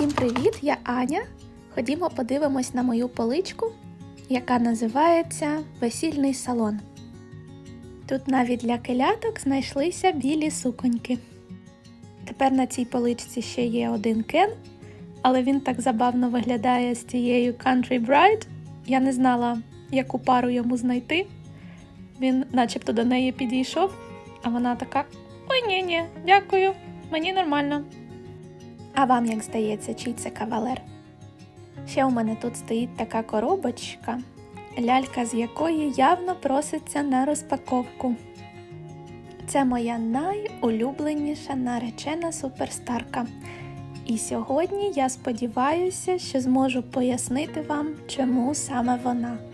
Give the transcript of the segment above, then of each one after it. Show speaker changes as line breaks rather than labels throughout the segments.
Усім привіт! Я Аня. Ходімо подивимось на мою поличку, яка називається Весільний салон. Тут навіть для келяток знайшлися білі суконьки. Тепер на цій поличці ще є один кен, але він так забавно виглядає з цією Country Bride. Я не знала, яку пару йому знайти. Він начебто до неї підійшов, а вона така: Ой, ні, ні, дякую, мені нормально. А вам як здається, чий це кавалер? Ще у мене тут стоїть така коробочка, лялька з якої явно проситься на розпаковку. Це моя найулюбленіша наречена суперстарка. І сьогодні я сподіваюся, що зможу пояснити вам, чому саме вона.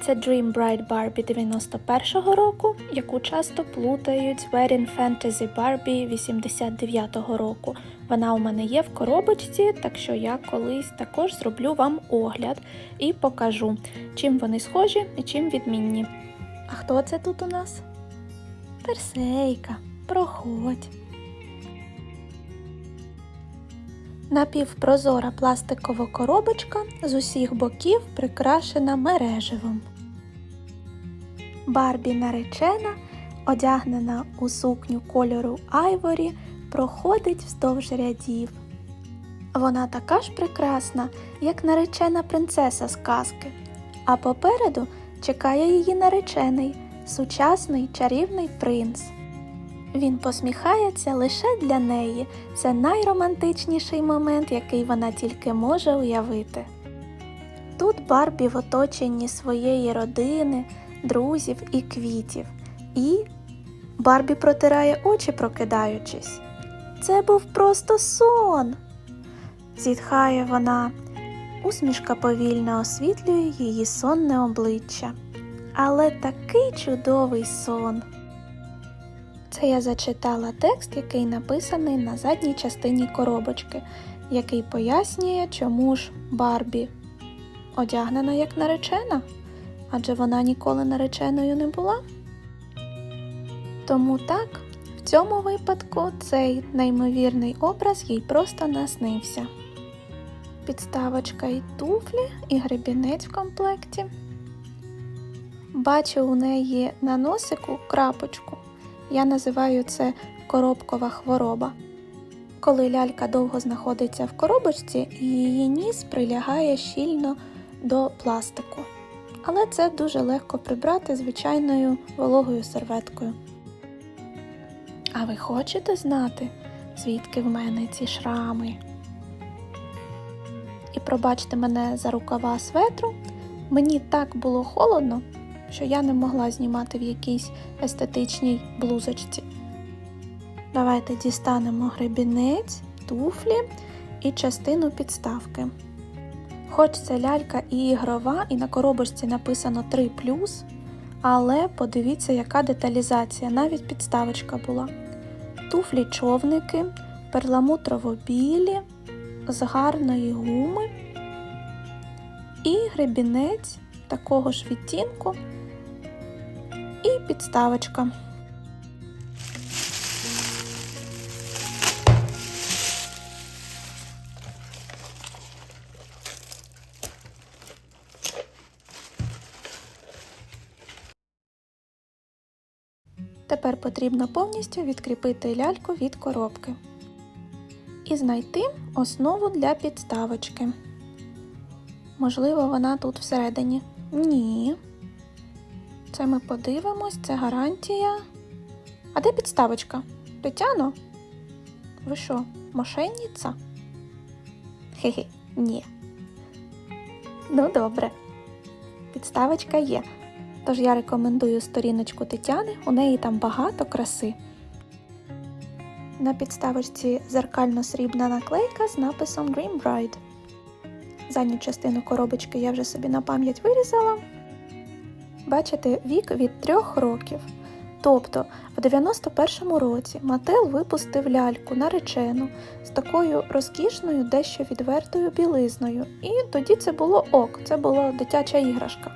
Це Dream Bride Barbie 91-го року, яку часто плутають з Wedding Fantasy Barbie 89-го року. Вона у мене є в коробочці, так що я колись також зроблю вам огляд і покажу, чим вони схожі і чим відмінні. А хто це тут у нас? Персейка, проходь. Напівпрозора пластикова коробочка з усіх боків прикрашена мереживом. Барбі наречена, одягнена у сукню кольору Айворі, проходить вздовж рядів. Вона така ж прекрасна, як наречена принцеса з казки, а попереду чекає її наречений, сучасний чарівний принц. Він посміхається лише для неї. Це найромантичніший момент, який вона тільки може уявити. Тут Барбі в оточенні своєї родини, друзів і квітів. І Барбі протирає очі, прокидаючись. Це був просто сон. Зітхає вона. Усмішка повільно освітлює її сонне обличчя. Але такий чудовий сон. Це я зачитала текст, який написаний на задній частині коробочки, який пояснює, чому ж Барбі одягнена як наречена, адже вона ніколи нареченою не була. Тому так, в цьому випадку цей неймовірний образ їй просто наснився. Підставочка і туфлі, і гребінець в комплекті. Бачу у неї на носику крапочку. Я називаю це коробкова хвороба. Коли лялька довго знаходиться в коробочці, її ніс прилягає щільно до пластику. Але це дуже легко прибрати звичайною вологою серветкою. А ви хочете знати, звідки в мене ці шрами? І пробачте мене за рукава светру. Мені так було холодно, що я не могла знімати в якійсь естетичній блузочці. Давайте дістанемо гребінець, туфлі і частину підставки. Хоч це лялька і ігрова, і на коробочці написано 3 але подивіться, яка деталізація, навіть підставочка була. Туфлі човники, перламутрово-білі, з гарної гуми і гребінець такого ж відтінку підставочка. Тепер потрібно повністю відкріпити ляльку від коробки і знайти основу для підставочки. Можливо, вона тут всередині. Ні. Це ми подивимось, це гарантія. А де підставочка? Тетяно? Ви що, мошенниця? Хе-хе, ні. Ну, добре. Підставочка є. Тож я рекомендую сторіночку Тетяни, у неї там багато краси. На підставочці зеркально-срібна наклейка з написом Dream Bride. Задню частину коробочки я вже собі на пам'ять вирізала. Бачите, вік від 3 років. Тобто, в 91-му році Мател випустив ляльку наречену з такою розкішною, дещо відвертою білизною. І тоді це було ок, це була дитяча іграшка.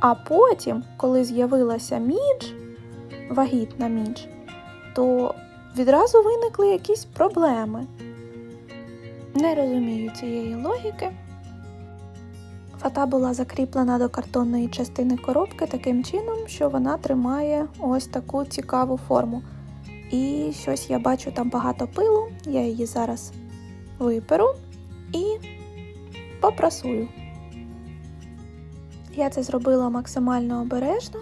А потім, коли з'явилася Мідж, вагітна Мідж, то відразу виникли якісь проблеми. Не розумію цієї логіки. Фата була закріплена до картонної частини коробки таким чином, що вона тримає ось таку цікаву форму. І щось я бачу там багато пилу, я її зараз виперу і попрасую. Я це зробила максимально обережно,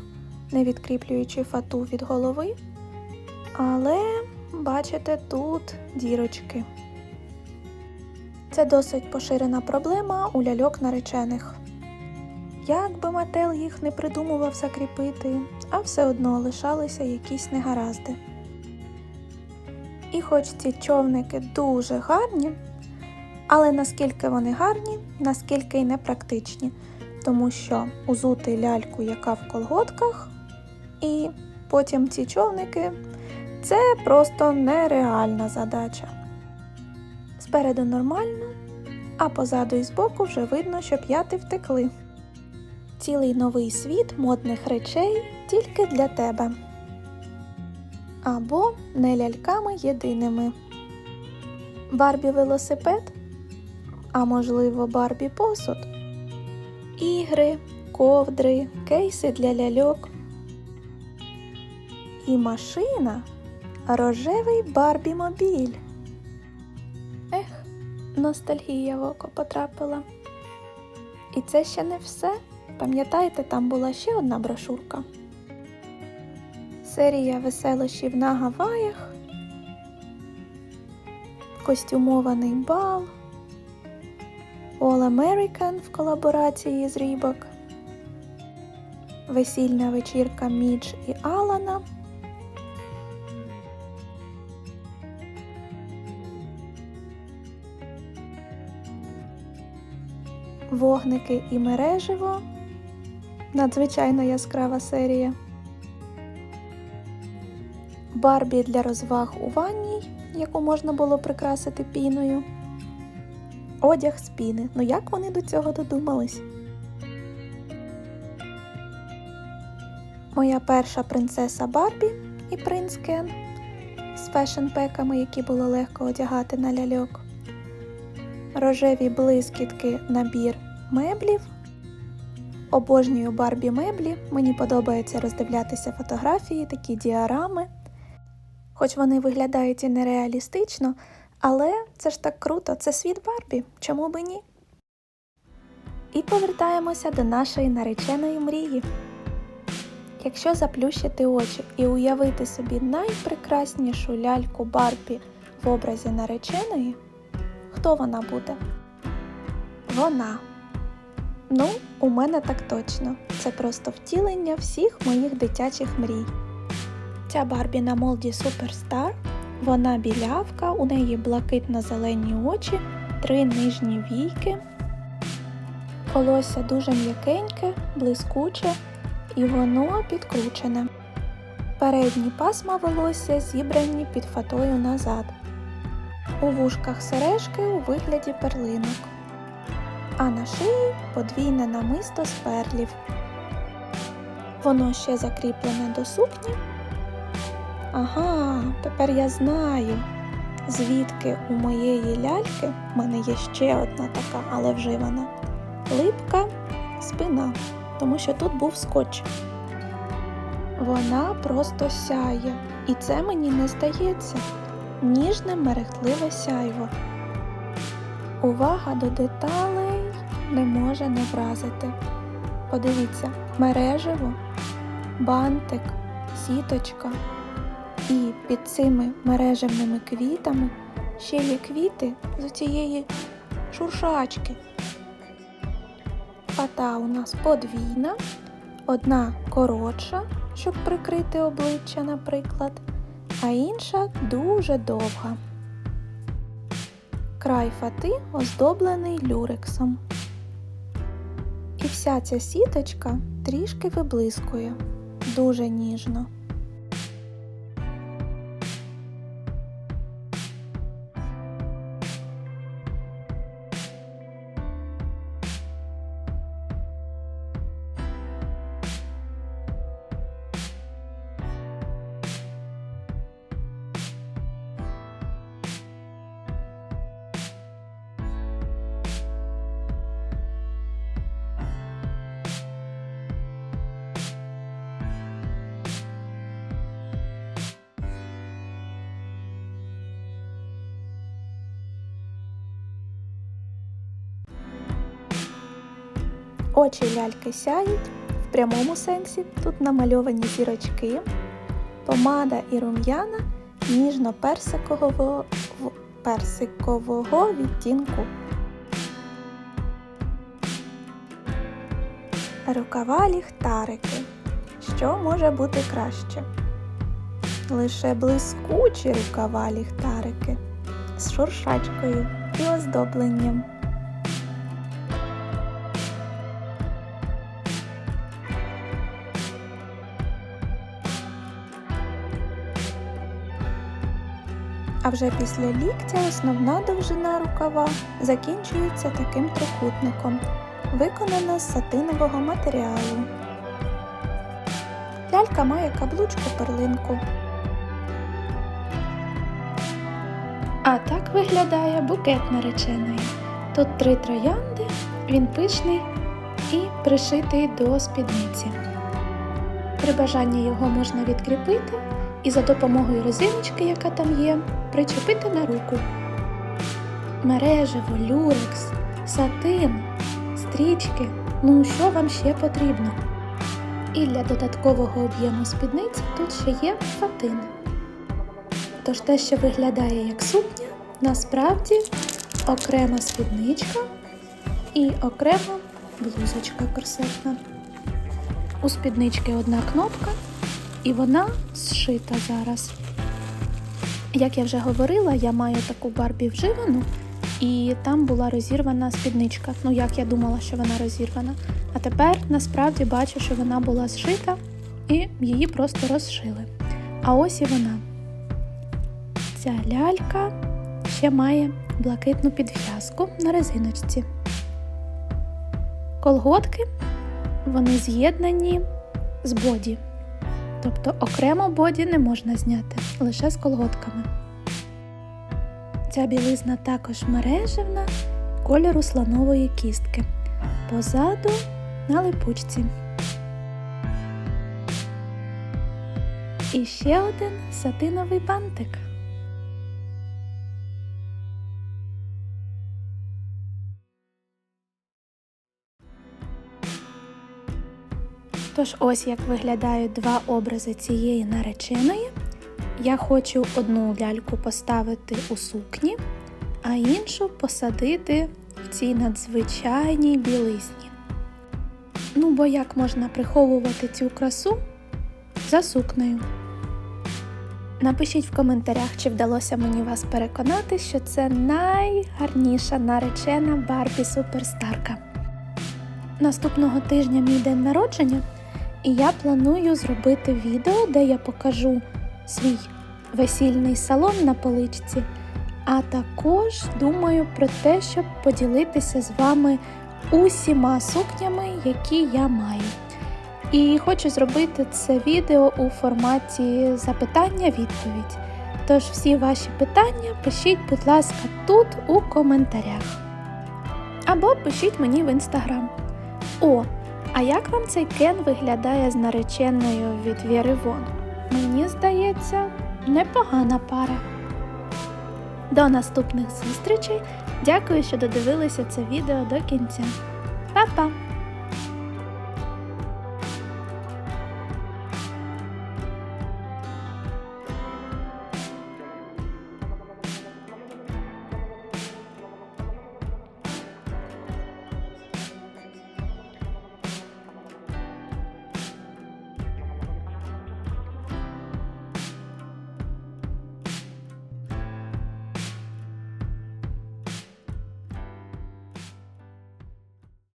не відкріплюючи фату від голови, але бачите тут дірочки. Це досить поширена проблема у ляльок наречених. Як би Мател їх не придумував закріпити, а все одно лишалися якісь негаразди. І хоч ці човники дуже гарні, але наскільки вони гарні, наскільки й непрактичні, тому що узути ляльку, яка в колготках, і потім ці човники це просто нереальна задача. Спереду нормально, а позаду і збоку вже видно, що п'яти втекли. Цілий новий світ модних речей тільки для тебе. Або не ляльками єдиними. Барбі велосипед, а можливо, Барбі посуд, ігри, ковдри, кейси для ляльок. І машина рожевий Барбі мобіль. Ностальгія в око потрапила. І це ще не все. Пам'ятаєте, там була ще одна брошурка. Серія веселощів на Гаваях, костюмований бал, All American в колаборації з Рібок, весільна вечірка Мідж і Алана. Вогники і мереживо. Надзвичайно яскрава серія. Барбі для розваг у ванній, яку можна було прикрасити піною. Одяг з піни. Ну як вони до цього додумались? Моя перша принцеса Барбі і принц Кен з фешн-пеками, які було легко одягати на ляльок. Рожеві блискітки набір меблів. Обожнюю Барбі меблі. Мені подобається роздивлятися фотографії, такі діарами. Хоч вони виглядають і нереалістично, але це ж так круто, це світ Барбі, чому би ні? І повертаємося до нашої нареченої мрії. Якщо заплющити очі і уявити собі найпрекраснішу ляльку Барбі в образі нареченої, хто вона буде? Вона. Ну, у мене так точно. Це просто втілення всіх моїх дитячих мрій. Ця Барбі на молді Суперстар. Вона білявка, у неї блакитно-зелені очі, три нижні війки. Волосся дуже м'якеньке, блискуче і воно підкручене. Передні пасма волосся зібрані під фатою назад. У вушках сережки у вигляді перлинок, а на шиї подвійне намисто з перлів. Воно ще закріплене до сукні. Ага, тепер я знаю, звідки у моєї ляльки в мене є ще одна така, але вживана липка спина, тому що тут був скотч. Вона просто сяє, і це мені не здається. Ніжне мерехтливе сяйво. Увага до деталей не може не вразити. Подивіться, мережево, бантик, сіточка. І під цими мережевними квітами ще є квіти з цієї шуршачки. Фата у нас подвійна, одна коротша, щоб прикрити обличчя, наприклад, а інша дуже довга. Край фати оздоблений люрексом. І вся ця сіточка трішки виблискує, дуже ніжно. Очі ляльки сяють в прямому сенсі. Тут намальовані зірочки, помада і рум'яна ніжно-персикового персикового відтінку. Рукава ліхтарики. Що може бути краще? Лише блискучі рукава ліхтарики з шуршачкою і оздобленням. А вже після ліктя основна довжина рукава закінчується таким трикутником, виконана з сатинового матеріалу. Лялька має каблучку перлинку. А так виглядає букет нареченої. Тут три троянди, він пишний і пришитий до спідниці. При бажанні його можна відкріпити і за допомогою резиночки, яка там є, причепити на руку. Мережево, люрекс, сатин, стрічки. Ну що вам ще потрібно? І для додаткового об'єму спідниці тут ще є фатин. Тож те, що виглядає як сукня, насправді окрема спідничка і окрема блузочка корсетна. У спіднички одна кнопка, і вона зшита зараз. Як я вже говорила, я маю таку барбі вживану, і там була розірвана спідничка. Ну, як я думала, що вона розірвана. А тепер насправді бачу, що вона була зшита і її просто розшили. А ось і вона. Ця лялька ще має блакитну підв'язку на резиночці. Колготки вони з'єднані з боді. Тобто окремо боді не можна зняти, лише з колготками. Ця білизна також мережевна кольору слонової кістки. Позаду на липучці. І ще один сатиновий бантик. Тож ось як виглядають два образи цієї нареченої. Я хочу одну ляльку поставити у сукні, а іншу посадити в цій надзвичайній білизні. Ну, бо як можна приховувати цю красу за сукнею? Напишіть в коментарях, чи вдалося мені вас переконати, що це найгарніша наречена Барбі Суперстарка. Наступного тижня мій день народження, і я планую зробити відео, де я покажу свій весільний салон на поличці, а також думаю про те, щоб поділитися з вами усіма сукнями, які я маю. І хочу зробити це відео у форматі запитання-відповідь. Тож всі ваші питання пишіть, будь ласка, тут у коментарях. Або пишіть мені в інстаграм. О, а як вам цей кен виглядає з нареченою від Віри Вон? Мені здається, непогана пара. До наступних зустрічей. Дякую, що додивилися це відео до кінця. Па-па!